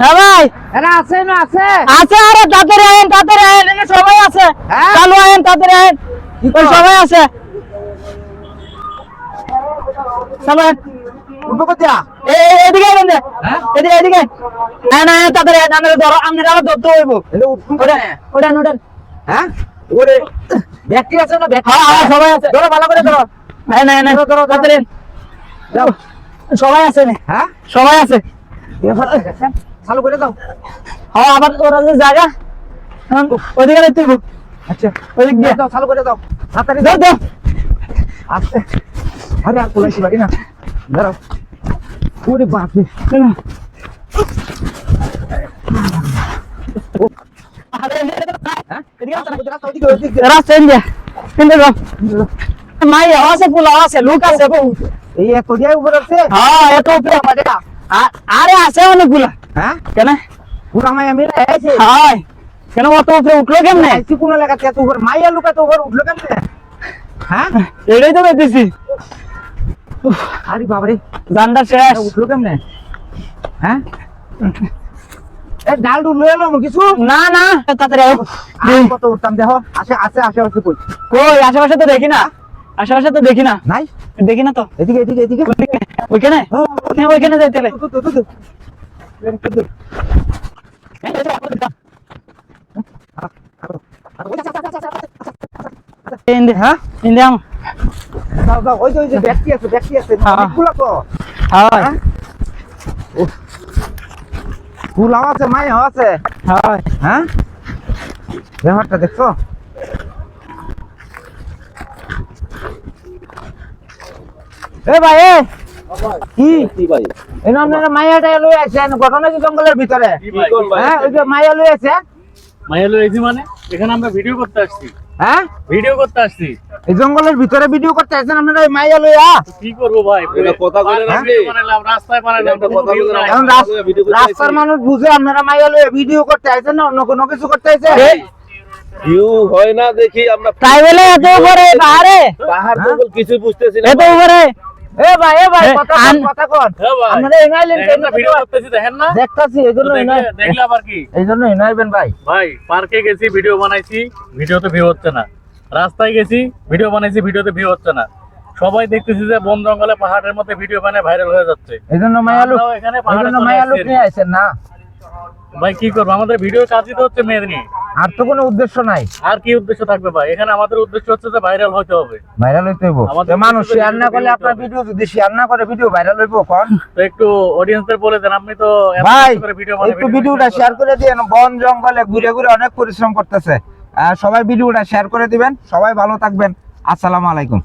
হ্যাঁ ভাই। এরা আছে না আছে? আছে আরে তাড়াতাড়ি আয়েন তাড়াতাড়ি আয়েন এখানে সবাই আছে? চালু আয়েন তাড়াতাড়ি আয়েন? সবাই চালু এদিকে দে। হ্যাঁ? এদিকে এদিকে। না না তাড়াতাড়ি আয়েন আমরা ধরো আমরা আবার ধরতে হইব। ওটা ওটা ওটা হ্যাঁ? ওরে। ব্যক্তি আছে না ব্যক্তি? হ্যাঁ হ্যাঁ সবাই আছে। ধরো ভালো করে ধরো। না না না ধরো, ধরো, ধরো। তাড়াতাড়ি সবাই আছে হ্যাঁ? সবাই আছে। চালু করে দাও। হ্যাঁ আবার ওরা যে জায়গা। এখন ওদিকে দেখতে হইব আচ্ছা ওদিক দিয়ে। দাও চালু করে দাও। তাড়াতাড়ি দাও দাও। আস্তে। আরে আর কোলাইছি বাড়ি না। দাঁড়াও। ওরে বাপরে। হ্যাঁ? এদিকে আসো না। রাস্তা ওদিকে ওদিকে রাস্তা ইন্ডিয়া ইন্ডিয়া যাও মাই আছে পোলা আছে লোক আছে বউ এই এত দিয়ে উপরে আছে হ্যাঁ এত উপরে। আ- আরে আছে অনেকগুলা। হ্যাঁ? কেন? পুরা হাই কেন অত উপরে উঠল কেমনে? কোন মাইয়া লুকা উঠল কেমনে? হ্যাঁ? এটাই তো দেখতেছি আরে বাবারে। শেষ। উঠল কেমনে? হ্যাঁ? ডাল ডুল লয়ে কিছু? না না। তাড়াতাড়ি আয়। কত উঠতাম দেখো। আছে কই? কই? আশেপাশে তো দেখি না। আশেপাশে তো দেখি না। নাই? দেখি না তো। এদিকে এদিকে এদিকে। ওইখানে হ্যাঁ, ওইখানে যাইতে হবে। দু, দু, দু, দু। ইন্ডিয়া হ্যাঁ ইন্ডিয়া দাও দাও ওই যে ওই যে ব্যক্তি আছে ব্যক্তি আছে হ্যাঁ। অনেকগুলো তো হয় হ্যাঁ? উফ। ফুলাও আছে মাইও আছে হয় হ্যাঁ ব্যাপারটা দেখছ এ ভাই এ। কি? এই না আপনারা লই আছেন ঘটনা কি জঙ্গলের ভিতরে? হ্যাঁ ওই যে মাইয়া লই আছে? মাইয়ালো এসি মানে? এখানে আমরা ভিডিও করতে আসছি। হ্যাঁ? ভিডিও করতে আসছি। এই জঙ্গলের ভিতরে ভিডিও করতে আছেন আপনারা ওই মাইয়া লইয়া কি করব ভাই? কথা। রাস্তায়। রাস্তার মানুষ বুঝে আপনারা মাইয়া লইয়া ভিডিও করতে আছেন না অন্য কোনো কিছু করতে আইছে ভিউ হয় না দেখি আমরা তাই বলে এত উপরে পাহাড়ে পাহাড় হ্যাঁ? জঙ্গল কিছু বুঝতেছি না। এত উপরে। এ ভাই এ ভাই কথা কন কথা কন। আপনারা এনাইলেন দেখেন ভিডিও করতেছি দেখেন না? দেখতাছি এই তো জন্য দেখলে- দেখলে আবার কি? এই এনাইবেন ভাই। ভাই পার্কে গেছি ভিডিও বানাইছি ভিডিওতে ভিউ হচ্ছে না। রাস্তায় গেছি ভিডিও বানাইছি ভিডিওতে ভিউ হচ্ছে না। সবাই দেখতেছি যে বন জঙ্গলে পাহাড়ের মধ্যে ভিডিও বানায় ভাইরাল হয়ে যাচ্ছে। মায়া লোক এখানে এই পাহাড়ে মায়া লোক নিয়ে আইছেন না? ভাই কি করব? আমাদের ভিডিও কাজই তো হচ্ছে নিয়ে আর তো কোনো উদ্দেশ্য নাই। আর কি উদ্দেশ্য থাকবে ভাই? এখানে আমাদের উদ্দেশ্য হচ্ছে যে ভাইরাল হতে হবে। ভাইরাল হতে হবে মানুষ শেয়ার না করলে আপনার ভিডিও যদি শেয়ার না করে ভিডিও ভাইরাল হইব কোন? তো একটু অডিয়েন্সদের বলে দেন আপনি তো ভাই করে ভিডিও একটু ভিডিওটা শেয়ার করে দিয়েন। বন জঙ্গলে ঘুরে ঘুরে অনেক পরিশ্রম করতেছে। সবাই ভিডিওটা শেয়ার করে দিবেন। সবাই ভালো থাকবেন। আসসালামু আলাইকুম।